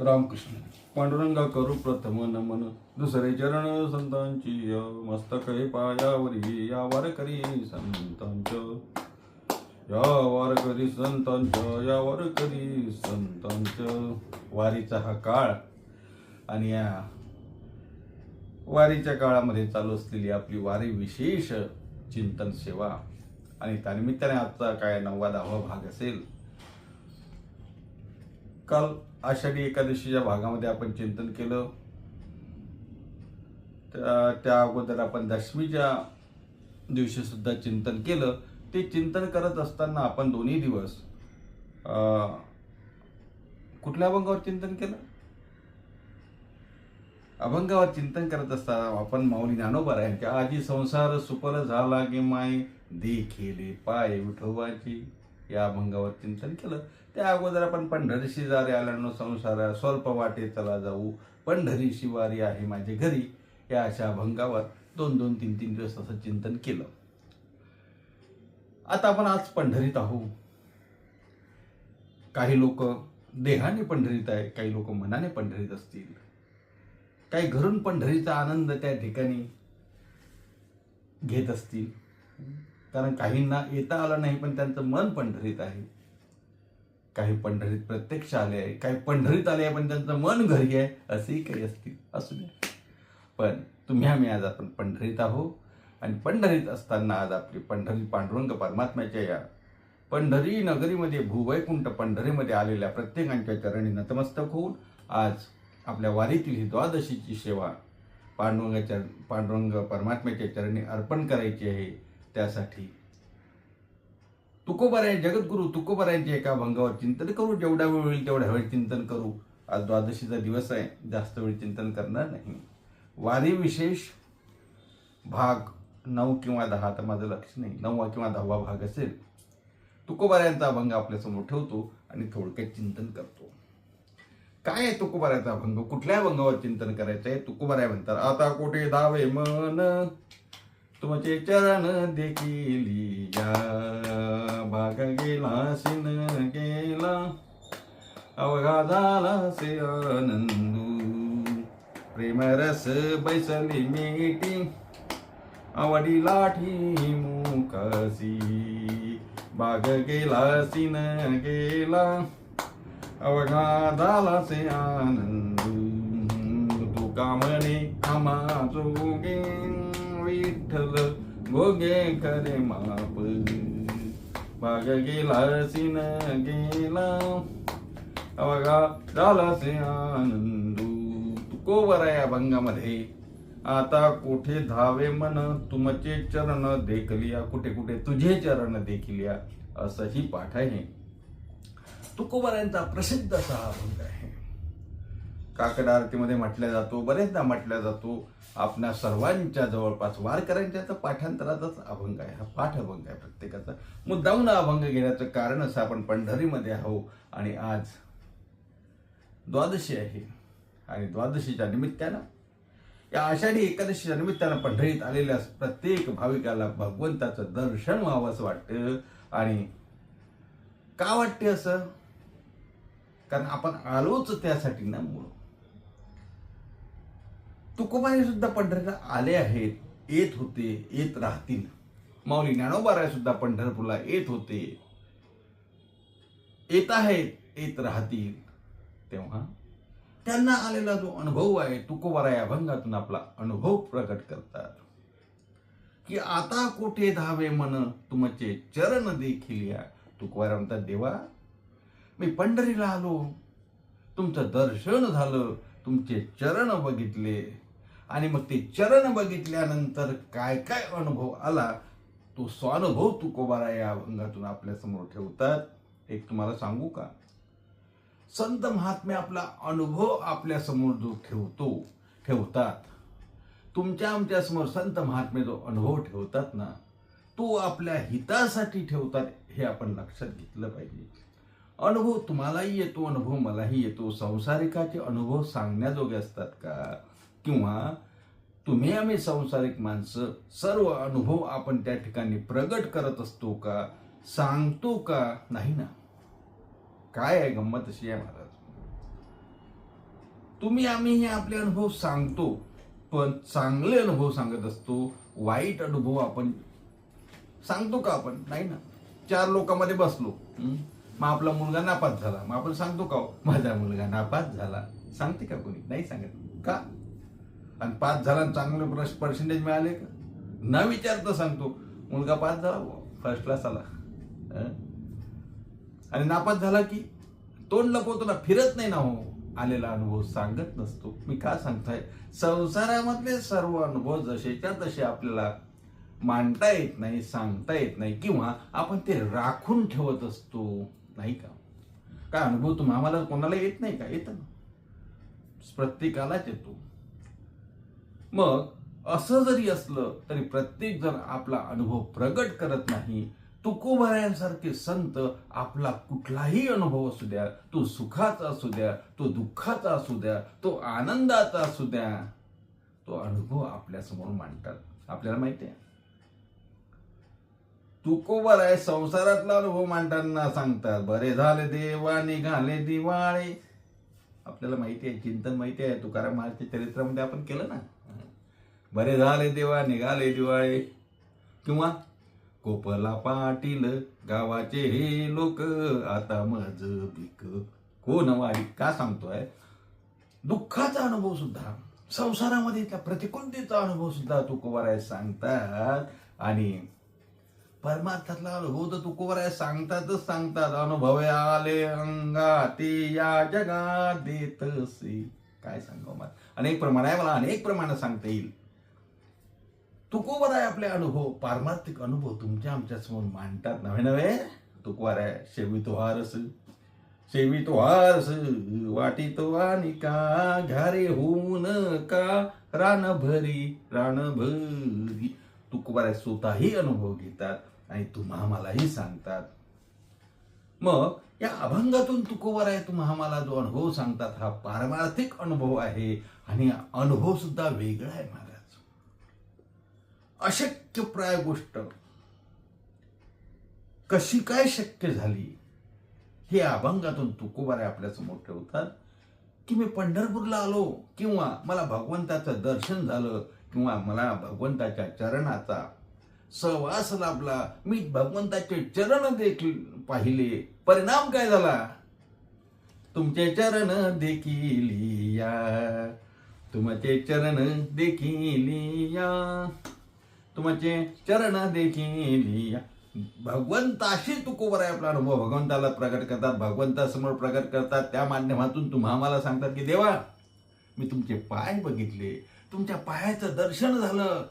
रामकृष्ण. पांडुरंगा करू प्रथम नमन. दुसरे चरण संतांची य. मस्तक हे पायावरी. या वारकरी संतांच. या वारकरी संतांच या वारकरी संतांच. वारीचा हा काळ आणि या वारीच्या काळामध्ये चालू असलेली आपली वारी विशेष चिंतन सेवा. आणि त्यानिमित्ताने आजचा काय नववा दहावा भाग असेल. काल आषाढी एकादशीच्या भागामध्ये आपण चिंतन केलं. त्या त्या अगोदर आपण दशमीच्या दिवशी सुद्धा चिंतन केलं. ते चिंतन करत असताना आपण दोन्ही दिवस कुठल्या अभंगावर चिंतन केलं? अभंगावर चिंतन करत असताना आपण माऊली ज्ञानोबा यांच्या आजी संसार सुपर झाला गे माय देखिले पाय विठोबाची या अभंगावर चिंतन केलं. त्या अगोदर आपण पंढरीशी शिजारी आल्यानं संसार स्वल्प वाटे चला जाऊ. पंढरी शिवारी आहे माझे घरी. या अशा अभंगावर दोन दोन तीन तीन दिवस असं चिंतन केलं. आता आपण आज पंढरीत आहोत काही लोक देहाने पंढरीत आहे काही लोक मनाने पंढरीत असतील. काही घरून पंढरीचा आनंद त्या ठिकाणी घेत असतील. कारण काहींना येता आलं नाही पण त्यांचं मन पंढरीत आहे. काही पंढरीत प्रत्यक्ष आले आहे काही पंढरीत आले आहे पण त्यांचं मन घरी आहे असेही काही असतील असू दे. पण तुम्ही आम्ही आज आपण पंढरीत आहो आणि पंढरीत असताना आज आपली पंढरी पांडुरंग परमात्म्याच्या या पंढरी नगरीमध्ये भूवैकुंठ पंढरीमध्ये आलेल्या प्रत्येकांच्या चरणी नतमस्तक होऊन आज आपल्या वारीतील ही द्वादशीची सेवा पांडुरंगाच्या पांडुरंग परमात्म्याच्या चरणी अर्पण करायची आहे. त्यासाठी. तुकोबाराय जगद्गुरू तुकोबारायांच्या एका भंगावर चिंतन करू जेवढा वेळ होईल तेवढ्या वेळ चिंतन करू. आज द्वादशीचा दिवस आहे जास्त वेळ चिंतन करणार नाही. वारी विशेष भाग नऊ किंवा दहा तर माझं लक्ष नाही. नववा किंवा दहावा भाग असेल. तुकोबारायांचा अभंग आपल्यासमोर ठेवतो आणि थोडक्यात चिंतन करतो. काय आहे तुकोबाराचा अभंग? कुठल्या अभंगावर चिंतन करायचं आहे तुकोबाराय म्हणतात आता कोठे धावे मन तुमचे चरण देखील. या भाग गेला सिन गेला. अवघा झाला से आनंदू. प्रेमरस बैसली मेटी आवडी लाठी मुकासी बाग गेला सिन गेला. अवघा झाला से आनंदू. तू कामणे आम्हा जोगे विठ्ठल गोगे करे माप. माग गेला सिन गेला. अवघा झाला से आनंदू तुकोवर आहे अभंगामध्ये आता कुठे धावे मन तुमचे चरण देखलिया. कुठे कुठे तुझे चरण देखलिया. असंही पाठ आहे. तुकोबारायांचा प्रसिद्ध असा अभंग आहे. काकड आरतीमध्ये म्हटल्या जातो बरेचदा म्हटल्या जातो आपल्या सर्वांच्या जवळपास वारकऱ्यांच्या तर पाठांतराचाच अभंग आहे हा पाठ अभंग आहे प्रत्येकाचा. मुद्दाहून अभंग घेण्याचं कारण असं आपण पंढरीमध्ये आहो आणि आज द्वादशी आहे. आणि द्वादशीच्या निमित्तानं या आषाढी एकादशीच्या निमित्तानं पंढरीत आलेल्या प्रत्येक भाविकाला भगवंताचं दर्शन व्हावं असं वाटतं. आणि का वाटते असं? कारण आपण आलोच त्यासाठी ना मूळ तुकोबाई सुद्धा पंढरीला आले आहेत येत होते येत राहतील. माऊली ज्ञानोबाराय सुद्धा पंढरपूरला येत होते. येत आहेत येत राहतील. तेव्हा त्यांना आलेला जो अनुभव आहे तुकोबारा या अभंगातून आपला अनुभव प्रकट करतात. की आता कुठे धावे मन तुमचे चरण देखील या. तुकोबारा म्हणतात देवा मी पंढरीला आलो. तुमचं दर्शन झालं. तुमचे चरण बघितले. आणि मग ते चरण बघितल्यानंतर काय काय अनुभव आला तो स्वानुभव तुकोबारा या अभंगातून आपल्यासमोर ठेवतात. एक तुम्हाला सांगू का? संत महात्मे आपला अनुभव आपल्यासमोर जो ठेवतो ठेवतात तुमच्या आमच्यासमोर संत महात्मे जो अनुभव ठेवतात ना तो आपल्या हितासाठी ठेवतात हे आपण लक्षात घेतलं पाहिजे. अनुभव तुम्हालाही येतो अनुभव मलाही येतो. संसारिकाचे अनुभव सांगण्याजोगे असतात का? किंवा तुम्ही आम्ही संसारिक माणसं सर्व अनुभव आपण त्या ठिकाणी प्रगट करत असतो का सांगतो का? नाही ना. काय आहे गंमत अशी आहे महाराज? तुम्ही आम्ही हे आपले अनुभव सांगतो पण चांगले अनुभव सांगत असतो वाईट अनुभव आपण सांगतो का आपण? नाही ना. चार लोकांमध्ये बसलो मग आपला मुलगा नापास झाला. मग आपण सांगतो का हो? माझा मुलगा नापास झाला. सांगते का कोणी? नाही सांगत. का? आणि पास झाला चांगले पर्सेंटेज मिळाले का? न विचारता सांगतो. मुलगा पास झाला फर्स्ट क्लास आला. आणि नापास झाला की तोंड लपवतो ना फिरत नाही ना हो. आलेला अनुभव सांगत नसतो. मी का सांगताय? संसारामधले सर्व अनुभव जसेच्या तसे आपल्याला मांडता येत नाही सांगता येत नाही. किंवा आपण ते राखून ठेवत असतो. नाही का? काय अनुभव तुम्हाला आम्हाला कोणाला येत नाही का? येतं ना. प्रत्येकालाच येतो. मग असं जरी असलं तरी प्रत्येक जण आपला अनुभव प्रगट करत नाही. तुकोबाऱ्यांसारखे संत आपला कुठलाही अनुभव असू द्या तो सुखाचा असू द्या तो दुःखाचा असू द्या तो आनंदाचा असू द्या तो अनुभव आपल्यासमोर मांडतात. आपल्याला माहिती आहे? तुकोबर आहे संसारातला अनुभव मांडताना सांगतात बरे झाले देवा निघाले दिवाळे. आपल्याला माहिती आहे चिंतन माहिती आहे तुकाराम महाराजच्या चरित्रामध्ये आपण केलं ना? बरे झाले देवा निघाले दिवाळे. किंवा कोपला पाटील गावाचे हे लोक आता मज पिक. कोण वाईट का सांगतोय? दुःखाचा अनुभव सुद्धा. संसारामध्ये त्या प्रतिकूलतेचा अनुभव सुद्धा तुकोबाराय सांगतात. आणि परमार्थातला अनुभव तर तुकोबाराय सांगतातच सांगतात अनुभव आले अंगा ते या जगात देतसे. काय सांगावं मला? अनेक प्रमाण आहे मला अनेक प्रमाण सांगता येईल. तुकोबर आहे आपले अनुभव. पारमार्थिक अनुभव तुमच्या आमच्यासमोर मांडतात. नव्हे नव्हे? तुकवार आहे. शेवी तो हारस शेवी तो हारस वाटी तो का? घारे होऊन का? रान भरी रान भरी आहे स्वतःही अनुभव घेतात आणि तुम्हा मलाही सांगतात. मग या अभंगातून तुकोवर आहे तुम्हा मला जो अनुभव सांगतात हा पारमार्थिक अनुभव आहे आणि अनुभव सुद्धा वेगळा आहे अशक्यप्राय गोष्ट. कशी काय शक्य झाली? हे अभंगातून तुकोबारे आपल्यासमोर ठेवतात. की मी पंढरपूरला आलो किंवा मला भगवंताचं दर्शन झालं किंवा मला भगवंताच्या चरणाचा सहवास लाभला. मी भगवंताचे चरण देखील पाहिले. परिणाम काय झाला? तुमचे चरण देखील या. तुमचे चरण देखील या. तुमचे चरण देखील भगवंताशी तुकोबर आहे आपला अनुभव. भगवंताला प्रकट करतात भगवंतासमोर प्रकट करतात. त्या माध्यमातून तुम्हा आम्हाला सांगतात की देवा मी तुमचे पाय बघितले. तुमच्या पायाचं दर्शन झालं.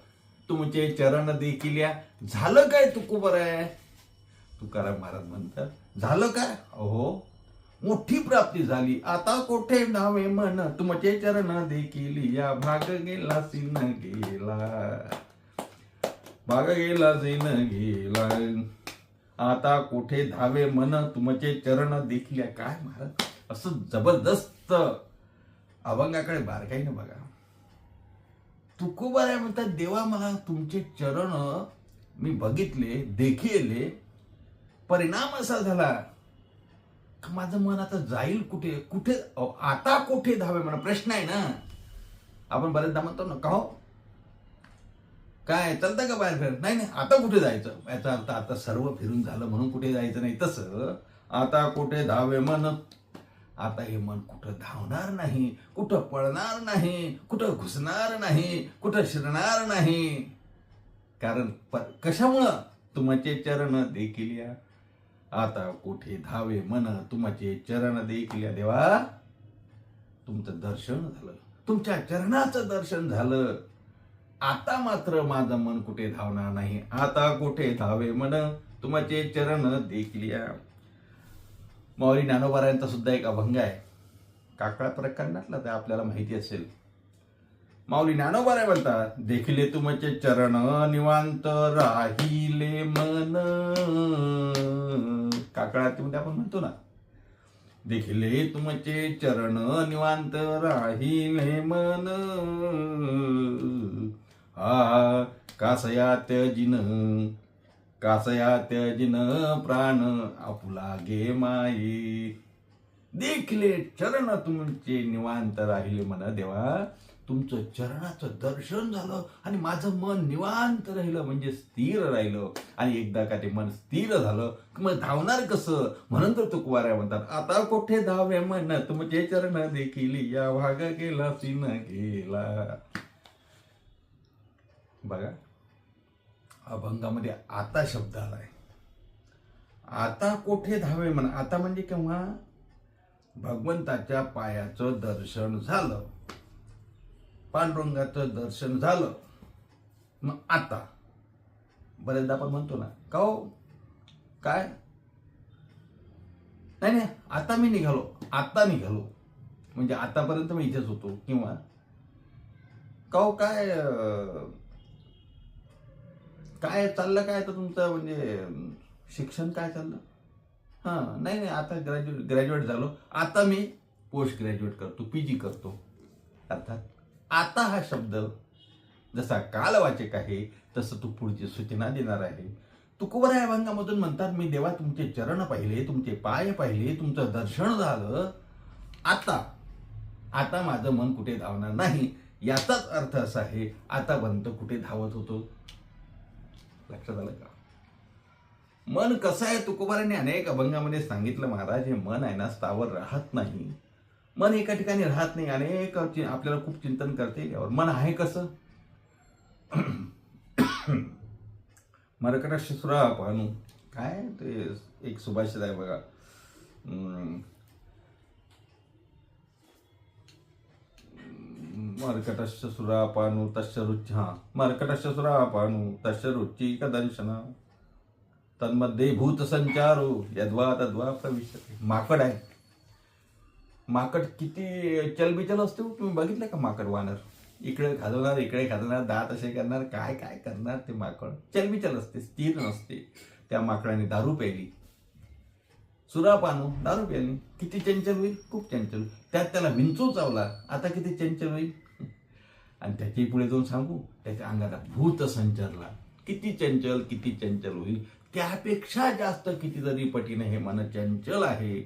तुमचे चरण देखील झालं काय तुकोबर आहे? तुकाराम महाराज म्हणतात झालं काय? अहो मोठी प्राप्ती झाली. आता कोठे नावे मन तुमचे चरण देखील या भाग गेला सिन गेला. भाग गेला. जैन गेला आता कोठे धावे मन तुमचे चरण देखील काय महाराज? असं जबरदस्त अभंगाकडे बारकाईने बघा. तुकोबाराय म्हणतात देवा मला तुमचे चरण मी बघितले देखिले. परिणाम असा झाला माझं मन आता जाईल कुठे? कुठे? आता कुठे धावे म्हणा? प्रश्न आहे ना. आपण बरेचदा म्हणतो ना का हो? काय चालतं का बाहेर फिरत नाही नाही आता कुठे जायचं? याचा अर्थ आता सर्व फिरून झालं म्हणून कुठे जायचं नाही. तसं आता कुठे धावे मन आता हे मन कुठं धावणार नाही कुठं पळणार नाही कुठं घुसणार नाही कुठं शिरणार नाही. कारण कशामुळं? तुमचे चरण देखील या. आता कुठे धावे मन तुमचे चरण देखील या. देवा तुमचं दर्शन झालं. तुमच्या चरणाचं दर्शन झालं. आता मात्र माझं मन कुठे धावणार नाही? आता कुठे धावे मन? तुमचे चरण देखलिया. या माऊली ज्ञानोबारायांचा सुद्धा एक अभंग आहे. काकळा प्रकरणातला ते आपल्याला माहिती असेल. माऊली ज्ञानोबाराय म्हणतात देखिले तुमचे चरण निवांत राहिले मन. काकळातीमध्ये म्हणजे आपण म्हणतो ना देखिले तुमचे चरण निवांत राहिले मन. आ कासया त्यजिन कासया त्यजिन प्राण आपुला गे माये. देखले चरण तुमचे निवांत राहिले म्हणा देवा. तुमचं चरणाचं दर्शन झालं आणि माझं मन निवांत राहिलं म्हणजे स्थिर राहिलं. आणि एकदा का ते मन स्थिर झालं की मग धावणार कसं? म्हणून तर तुकवाऱ्या म्हणतात आता कोठे धावे मन तुमचे चरण देखील या भाग गेला सिन गेला. बघा. अभंगामध्ये आता शब्द आलाय. आता कोठे धावे म्हणा आता म्हणजे केव्हा? भगवंताच्या पायाचं दर्शन झालं. पांडुरंगाचं दर्शन झालं. मग आता. बरेचदा आपण म्हणतो ना का हो? काय? नाही नाही आता मी निघालो आता निघालो. म्हणजे आतापर्यंत मी इथेच होतो किंवा? का हो काय काय चाललं काय आता तुमचं म्हणजे शिक्षण काय चाललं? हां नाही नाही आता ग्रॅज्युएट ग्रॅज्युएट झालो. आता मी पोस्ट ग्रॅज्युएट करतो पी जी करतो. अर्थात आता हा शब्द जसा कालवाचक आहे तसं तू पुढची सूचना देणार आहे. तुकोबरा या अभंगामधून म्हणतात मी देवा तुमचे चरण पाहिले तुमचे पाय पाहिले तुमचं दर्शन झालं. आता आता माझं मन कुठे धावणार नाही? याचाच अर्थ असा आहे आता बंत कुठे धावत होतो? लक्षात आलं का? मन कसं आहे? तुकोबाराने अनेक अभंगामध्ये सांगितलं महाराज हे मन आहे ना स्थावर राहत नाही. मन एका ठिकाणी राहत नाही अनेक चि- आपल्याला खूप चिंतन करते. यावर मन आहे कसं? मरकट शिसुरा काय ते एक सुभाषित आहे बघा हम्म. मर्कटस्य सुरापानु तस्य रुची हा मर्कटस्य सुरापानु तस्य रुची कदंशना तन्मध्ये भूत संचारो यद्वा तद्वा प्रविशते। माकड आहे। माकड किती चलबिचल असते तुम्ही बघितलं का माकड वानर? इकडे खाजवणार इकडे खाजवणार दात असे करणार काय काय करणार ते माकड? चलबिचल असते स्थिर नसते त्या माकडाने दारू प्यायली. सुरापानू दारू प्यायली. किती चंचल होईल? खूप चंचल. होईल. त्यात त्याला विंचू चावला. आता किती चंचल होईल? आणि त्याच्याही पुढे जाऊन सांगू त्याच्या अंगाला भूत संचरला. किती चंचल किती चंचल होईल. त्यापेक्षा जास्त कितीतरी पटीने हे मन चंचल आहे.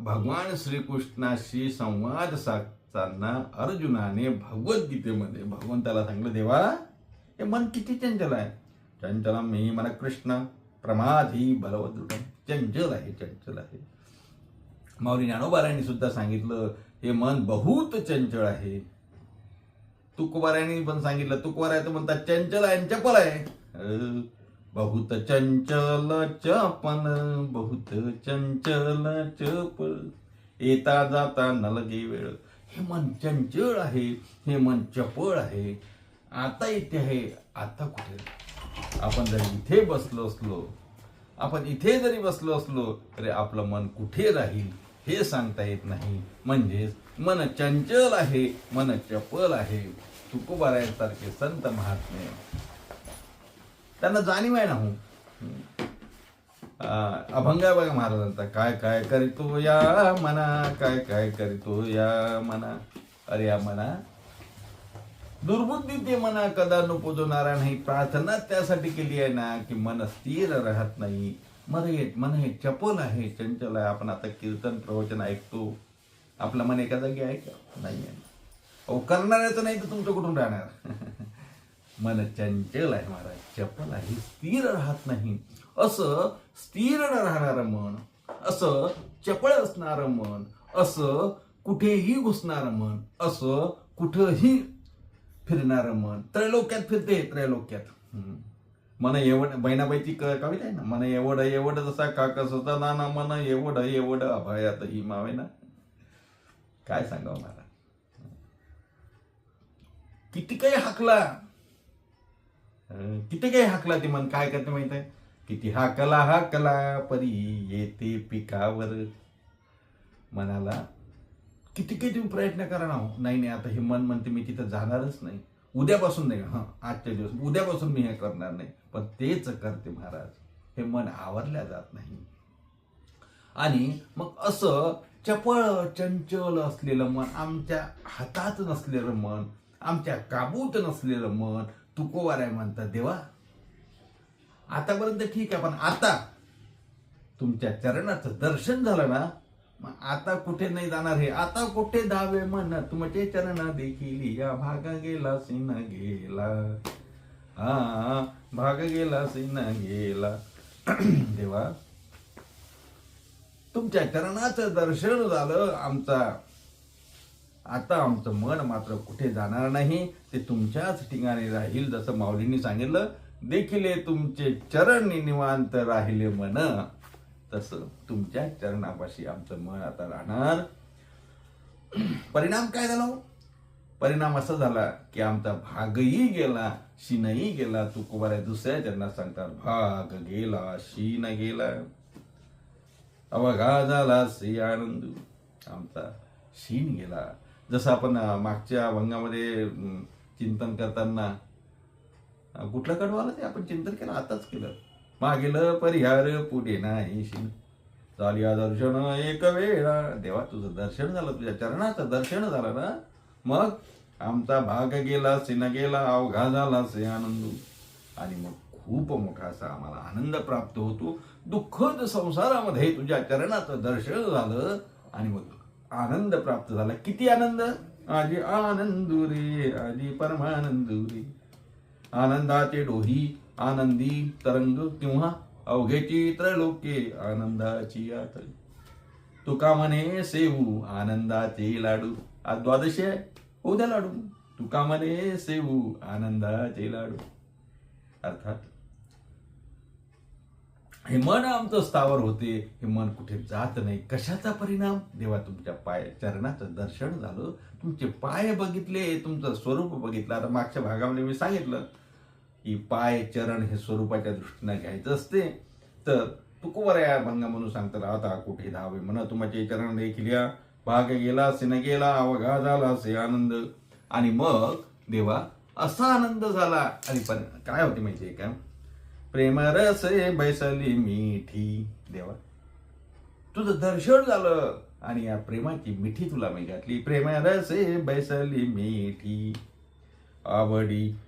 भगवान श्रीकृष्णाशी संवाद साधताना अर्जुनाने भगवद्गीतेमध्ये भगवंताला सांगलं देवा हे मन किती चंचल आहे? चंचलम मी मन कृष्ण प्रमाधी बलवदृढ. चंचल आहे चंचल आहे. माऊली ज्ञानोबारांनी सुद्धा सांगितलं हे मन बहुत चंचल आहे. तुकोबारायांनी पण सांगितलं. तुकोबाराय म्हणतात चंचल आहे आणि चपल आहे. बहुत चंचल चपन बहुत चंचल चपल. येता जाता नलगे वेळ. हे मन चंचल आहे हे मन चपळ आहे. आता इथे आहे आता कुठे? आपण जर इथे बसलो असलो आपण इथे जरी बसलो असलो तरी आपलं मन कुठे राहील हे सांगता येत नाही. म्हणजेच मन चंचल आहे मन चपल आहे. तुकोबारायांसारखे संत महात्मे. त्यांना जाणीव आहे ना हो? अभंगाबाई महाराजांचा. काय काय करीतो या मना? काय काय करीतो या मना? अरे या मना? दुर्बुद्धी ते मना कदा नुपुजवणारा नाही. प्रार्थना त्यासाठी केली आहे ना की मन स्थिर राहत नाही. मन हे मन हे चपल आहे चंचल आहे. आपण आता कीर्तन प्रवचन ऐकतो. आपलं मन एका जागी आहे का नाही आहे अहो करणाऱ्याचं नाही तर तुमचं कुठून राहणार? मन चंचल आहे महाराज. चपल आहे. स्थिर राहत नाही. असं स्थिर न राहणारं मन असं चपळ असणारं मन असं कुठेही घुसणारं मन असं कुठंही फिरणारं मन. त्रैलोक्यात फिरते त्रैलोक्यात. हम्म. मन एवढ बहिणाबाईची कविता आहे ना? मन एवढं एवढं जसा काकस होता नाना मन एवढं एवढं अभयात ही मावे ना काय सांगावं मला? किती काही हाकला. किती काही हाकला ते मन काय करते माहीत आहे? किती हाकला हाकला परी येते पिकावर. मनाला किती काही तुम्ही प्रयत्न करा ना हो. नाही नाही आता हे मन म्हणते मी तिथं जाणारच नाही. उद्यापासून नाही हां आजच्या दिवस. उद्यापासून मी हे करणार नाही. पण तेच करते महाराज. हे मन आवरल्या जात नाही. आणि मग असं चपळ चंचल असलेलं मन आमच्या हातात नसलेलं मन आमच्या काबूत नसलेलं मन तुकोवार आहे म्हणतात देवा आतापर्यंत ठीक आहे पण आता तुमच्या चरणाचं दर्शन झालं ना मग आता कुठे नाही जाणार हे? आता कुठे दावे मन तुमचे चरण देखील या भाग गेला सिन गेला. हा भाग गेला सिन गेला. देवा तुमच्या चरणाचं दर्शन झालं आमचा आता आमचं मन मात्र कुठे जाणार नाही ते तुमच्याच ठिकाणी राहील जसं माऊलींनी सांगितलं. देखील तुमचे चरण निवांत राहिले मन. तसं तुमच्या चरणापाशी आमचं मन आता राहणार. परिणाम काय झाला? हो? परिणाम असा झाला की आमचा भागही गेला शिनही गेला. तू दुसऱ्या चरणात सांगतात भाग गेला शीन गेला. अवघा झाला श्री आनंद. आमचा शीन गेला. जसं आपण मागच्या अभंगामध्ये चिंतन करताना कुठलं कडवं ते आपण चिंतन केलं? आताच केलं. मागेलं परिहार पुढे नाही. शीन झाली या दर्शन एक वेळा. देवा तुझं दर्शन झालं. तुझ्या चरणाचं दर्शन झालं ना? मग आमचा भाग गेला सिन गेला अवघा झाला से आनंद. आणि मग खूप मोठा असा आम्हाला आनंद प्राप्त होतो. दुःखद संसारामध्ये तुझ्या चरणाचं दर्शन झालं आणि मग आनंद प्राप्त झाला. किती आनंद? आजी आनंदुरी आजी परमानंदुरी आनंदाचे डोही आनंदी तरंग किंवा अवघे चित्र लोके आनंदाची आतळी तुका म्हणे सेवू आनंदाचे लाडू. आज द्वादशी आहे. उद्या लाडू. तुका म्हणे सेवू आनंदाचे लाडू. अर्थात हे मन आमचं स्थावर होते हे मन कुठे जात नाही. कशाचा परिणाम? देवा तुमच्या पाय चरणाचं दर्शन झालं. तुमचे पाय बघितले तुमचं स्वरूप बघितलं. आता मागच्या भागामध्ये मी सांगितलं की पाय चरण हे स्वरूपाच्या दृष्टीनं घ्यायचं असते. तर तुकोवर या भंगा म्हणून सांगतात आता कुठे धावे? म्हणा तुमचे चरण देखील या. भाग गेला सिन गेला अवघा झाला असे आनंद. आणि मग देवा असा आनंद झाला. आणि पण काय होते माहिती आहे का? प्रेम रसे बैसली मिठी. देवा. तुझं दर्शन झालं आणि या प्रेमाची मिठी तुला मी घातली. प्रेम रसे बैसली मिठी. आवडी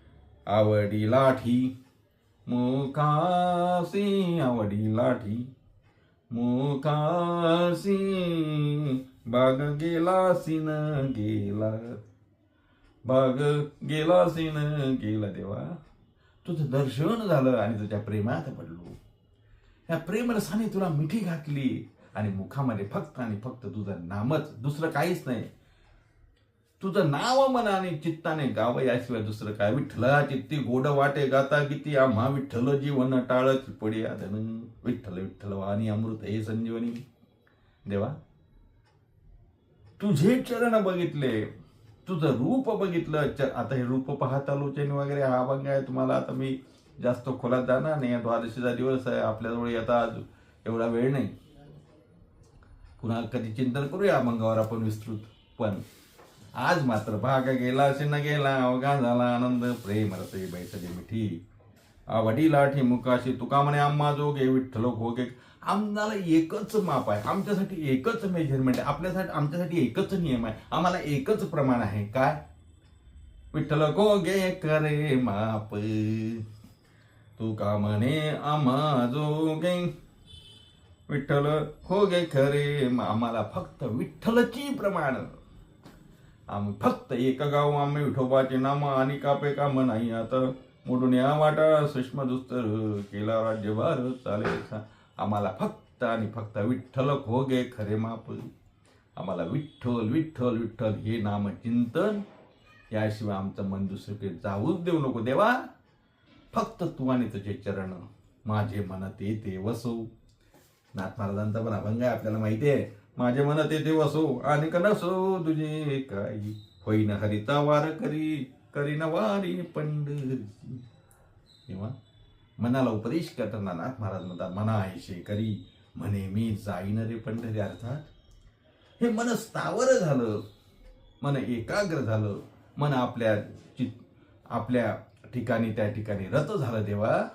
आवडी लाठी. मुखासी आवडी लाठी. मुखासी बाग गेला सिन गेला. बाग गेला सिन गेला देवा. तुझं दर्शन झालं आणि तुझ्या प्रेमात पडलो. ह्या प्रेमरसाने तुला मिठी घातली आणि मुखामध्ये फक्त आणि फक्त तुझं नामच दुसरं काहीच नाही. तुझं नाव मनाने चित्ताने गाव याशिवाय दुसरं काय? विठ्ठला चित्ती गोड वाटे गाता किती आम्हा विठ्ठल जीवन टाळत पडी धन विठ्ठल विठ्ठल वाणी अमृत हे संजीवनी. देवा तुझे चरण बघितले. तुझं रूप बघितलं आता हे रूप पाहता लोचन वगैरे हा अभंग आहे तुम्हाला आता मी जास्त खोलात जाणार नाही. द्वादशीचा दिवस आहे आपल्याजवळ आता आज एवढा वेळ नाही. पुन्हा कधी चिंतन करूया अभंगावर आपण विस्तृत. पण आज मात्र भाग गेला असे न गेला अवघा झाला आनंद प्रेम रसे बैसली मिठी. आवडी मुकाशी तुका म्हणे आम्हा जोगे विठ्ठल भोगे आम्हाला एकच माप आहे. आमच्यासाठी एकच मेजरमेंट आहे. आपल्यासाठी आमच्यासाठी एकच नियम आहे. आम्हाला एकच प्रमाण आहे. काय? विठ्ठल गोगे करे माप. तुका म्हणे आम्हा जोगे. विठ्ठल हो गे खरे आम्हाला फक्त विठ्ठलची प्रमाण. आम्ही फक्त एक गाव आम्ही विठोबाचे नाम आणि कापे काम नाही. आता मोठून या वाटा. सुषमा दुस्तर केला राज्यभार. चालेल आम्हाला फक्त आणि फक्त विठ्ठल हो गे खरे माप आम्हाला विठ्ठल विठ्ठल विठ्ठल हे नाम चिंतन. याशिवाय आमचं मन दुसरीकडे जाऊच देऊ नको देवा. फक्त तू आणि तुझे चरण माझे मनात येते वसो. नाथ महाराजांचा पण अभंग आहे आपल्याला माहिती आहे. माझे मनात येते वसो आणि नसो तुझे काही. होईन हरिता वार करी. करीन वारी पंढरी. तेव्हा मनाला उपदेश करताना नाथ महाराज म्हणतात मना आहे करी म्हणे मी जाईन रे पंढरी. अर्थात हे मन स्थावर झालं मन एकाग्र झालं मन आपल्या चित आपल्या ठिकाणी त्या ठिकाणी रत झालं देवा.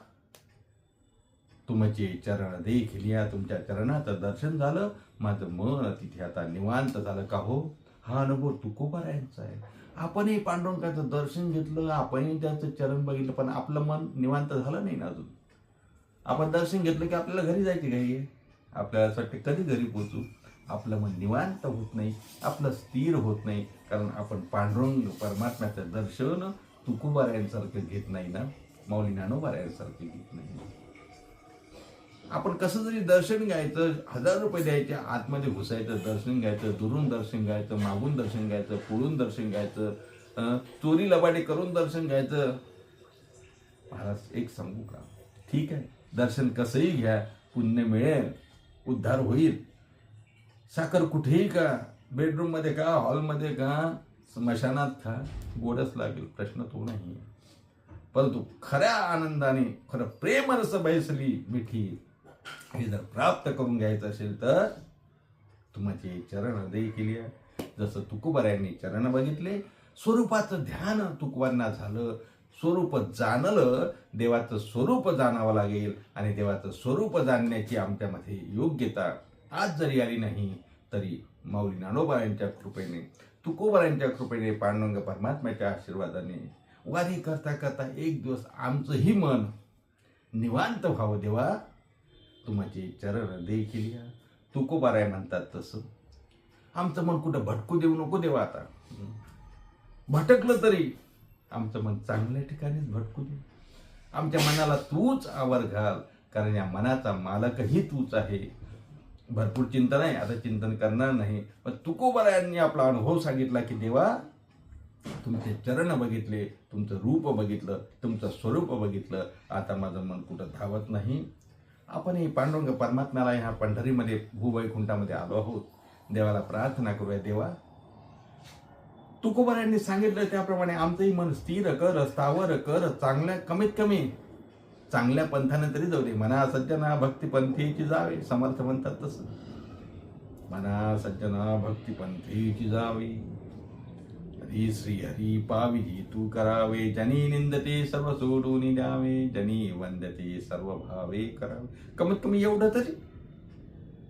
तुमचे चरण देखील या तुमच्या चरणाचं दर्शन झालं. माझं मन तिथे आता निवांत झालं का हो? हा अनुभव तुकोबारायांचा आहे. आपणही पांडुरंगाचं दर्शन घेतलं आपणही त्याचं चरण बघितलं पण आपलं मन निवांत झालं नाही ना अजून? आपण दर्शन घेतलं की आपल्याला घरी जायची घाई आहे आपल्याला असं वाटते कधी घरी पोचू आपलं मन निवांत होत नाही आपलं स्थिर होत नाही कारण आपण पांडुरंग परमात्म्याचं दर्शन तुकोबाऱ्यांसारखं घेत नाही ना? माऊली ज्ञानोबाऱ्यांसारखं घेत नाही. आपण कसं जरी दर्शन घ्यायचं हजार रुपये द्यायचे आतमध्ये घुसायचं दर्शन घ्यायचं दुरून दर्शन घ्यायचं मागून दर्शन घ्यायचं पुढून दर्शन घ्यायचं चोरी लबाडी करून दर्शन घ्यायचं. महाराज एक सांगू का? ठीक आहे. दर्शन कसंही घ्या पुण्य मिळेल उद्धार होईल. साखर कुठेही का? बेडरूममध्ये का? हॉलमध्ये का? स्मशानात का? गोडच लागेल प्रश्न तो नाही. परंतु खऱ्या आनंदाने खरं प्रेमरस बैसली मिठी हे जर प्राप्त करून घ्यायचं असेल तर तुमचे चरण हृदय केली. आहे जसं तुकोबऱ्यांनी चरण बघितले स्वरूपाचं ध्यान तुकवांना झालं. स्वरूप जाणलं देवाचं स्वरूप जाणावं लागेल आणि देवाचं स्वरूप जाणण्याची आमच्यामध्ये योग्यता आज जरी आली नाही तरी माऊली नानोबा यांच्या कृपेने तुकोबरांच्या कृपेने पांडुरंग परमात्म्याच्या आशीर्वादाने वारी करता करता एक दिवस आमचंही मन निवांत व्हावं देवा. तुमचे चरण दे केली तुकोबाराय म्हणतात तसं. आमचं मन कुठं भटकू देऊ नको देवा आता. भटकलं तरी आमचं मन चांगल्या ठिकाणीच भटकू दे. आमच्या मनाला तूच आवर घाल कारण या मनाचा मालकही तूच आहे. भरपूर चिंतन आहे आता चिंतन करणार नाही. पण तुकोबारायांनी आपला अनुभव सांगितला की देवा तुमचे चरण बघितले तुमचं रूप बघितलं तुमचं स्वरूप बघितलं. आता माझं मन कुठं धावत नाही. आपण पांडुरंग परमात्म्याला ह्या पंढरीमध्ये भूवैकुंठामध्ये आलो आहोत. देवाला प्रार्थना करूया देवा. तुकोबारायांनी सांगितलं त्याप्रमाणे आमचंही मन स्थिर कर स्थावर कर चांगल्या कमीत कमी चांगल्या पंथाने तरी जाऊ दे. मना सज्जना भक्तीपंथीची जावे समर्थ म्हणतात तसं. मना सज्जना भक्तीपंथीची जावी. हरी श्री हरी पाविजी तू करावे. जनी निंदते सर्व सोडून द्यावे जनी वंदते सर्व भावे करावे. कमीत कमी एवढं तरी.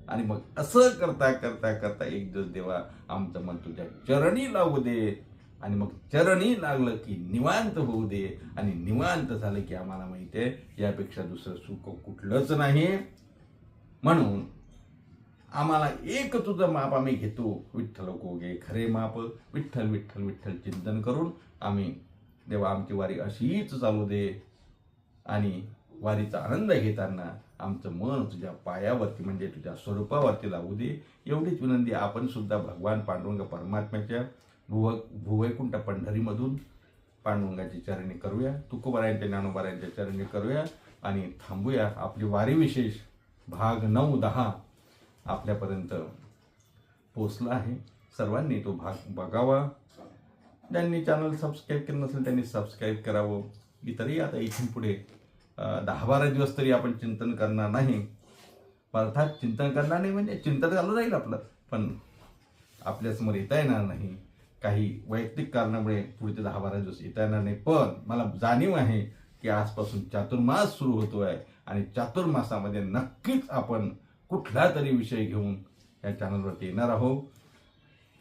आणि मग असं करता करता करता एक दिवस देवा आमचं मन तुझ्या चरणी लावू दे. आणि मग चरणी लागलं की निवांत होऊ दे. आणि निवांत झालं की आम्हाला माहिती आहे यापेक्षा दुसरं सुख कुठलंच नाही. म्हणून आम्हाला एक तुझं माप आम्ही घेतो. विठ्ठल कोगे खरे माप. विठ्ठल विठ्ठल विठ्ठल चिंतन करून आम्ही देवा आमची वारी अशीच चालू दे. आणि वारीचा आनंद घेताना आमचं मन तुझ्या पायावरती म्हणजे तुझ्या स्वरूपावरती लागू दे. एवढीच विनंती आपण सुद्धा भगवान पांडुरंग परमात्म्याच्या भुव भुवैकुंठ पंढरीमधून पांडुरंगाची चरणी करूया. तुकोबारायांच्या ज्ञानोबारायांच्या चरणी करूया. आणि थांबूया. आपली वारी विशेष भाग नऊ दहा. आपल्यापर्यंत पोचला आहे. सर्वांनी तो भाग बघावा. ज्यांनी चॅनल सबस्क्राईब केलं नसेल त्यांनी सबस्क्राईब करावं. इतरही आता इथून पुढे दहा बारा दिवस तरी आपण चिंतन करणार नाही. अर्थात चिंतन करणार नाही म्हणजे चिंतन चालू राहील आपलं. पण आपल्यासमोर येता येणार नाही. काही वैयक्तिक कारणामुळे पुढचे दहा बारा दिवस येता येणार नाही. पण मला जाणीव आहे की आजपासून चातुर्मास सुरू होतो आहे आणि चातुर्मासामध्ये नक्कीच आपण कुठला तरी विषय घेऊन या चॅनलवरती येणार आहोत.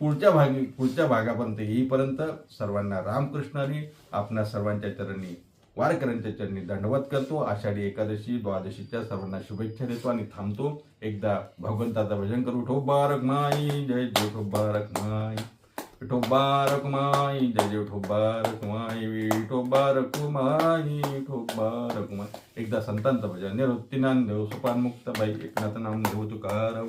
पुढच्या भागी पुढच्या भागापर्यंत येईपर्यंत सर्वांना रामकृष्ण हरी. आपणा सर्वांच्या चरणी वारकऱ्यांच्या चरणी दंडवत करतो. आषाढी एकादशी द्वादशीच्या सर्वांना शुभेच्छा देतो आणि थांबतो. एकदा भगवंताचं भजन करू. ठोबारक माई जय जय ठोबारक माई. विठो बारक माई जय जय ठो बारक माई विठो बारक माई एकदा संतांचं भजन निवृत्ती नामदेव सोपान मुक्त बाई एकनाथ नामदेव तुकाराम.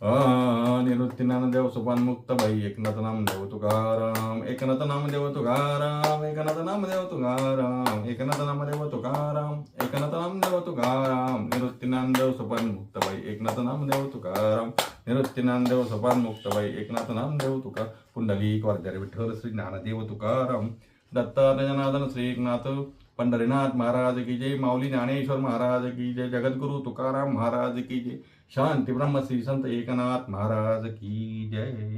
निवृत्ती देव सोपान मुक्त बाई एकनाथ नाम देव तुकाराम एकनाथ नाम देव तुकाराम एकनाथ नामदेव तुकाराम एकनाथ नामदेव तुकाराम एकनाथ नामदेव तुकाराम निवृत्ती देव सोपान मुक्त बाई एकनाथ नाम देव तुकाराम निवृत्ती देव सोपान मुक्त बाई एकनाथ नामदेव तुका पुंडलिक वारकरी विठ्ठल श्री ज्ञानदेव तुकाराम दत्तात्रयनाथन श्री एकनाथ पंढरीनाथ महाराज की जय माऊली ज्ञानेश्वर महाराज की जय जगद्गुरु तुकाराम महाराज की जय शांती ब्रह्म श्री संत एकनाथ महाराज की जय।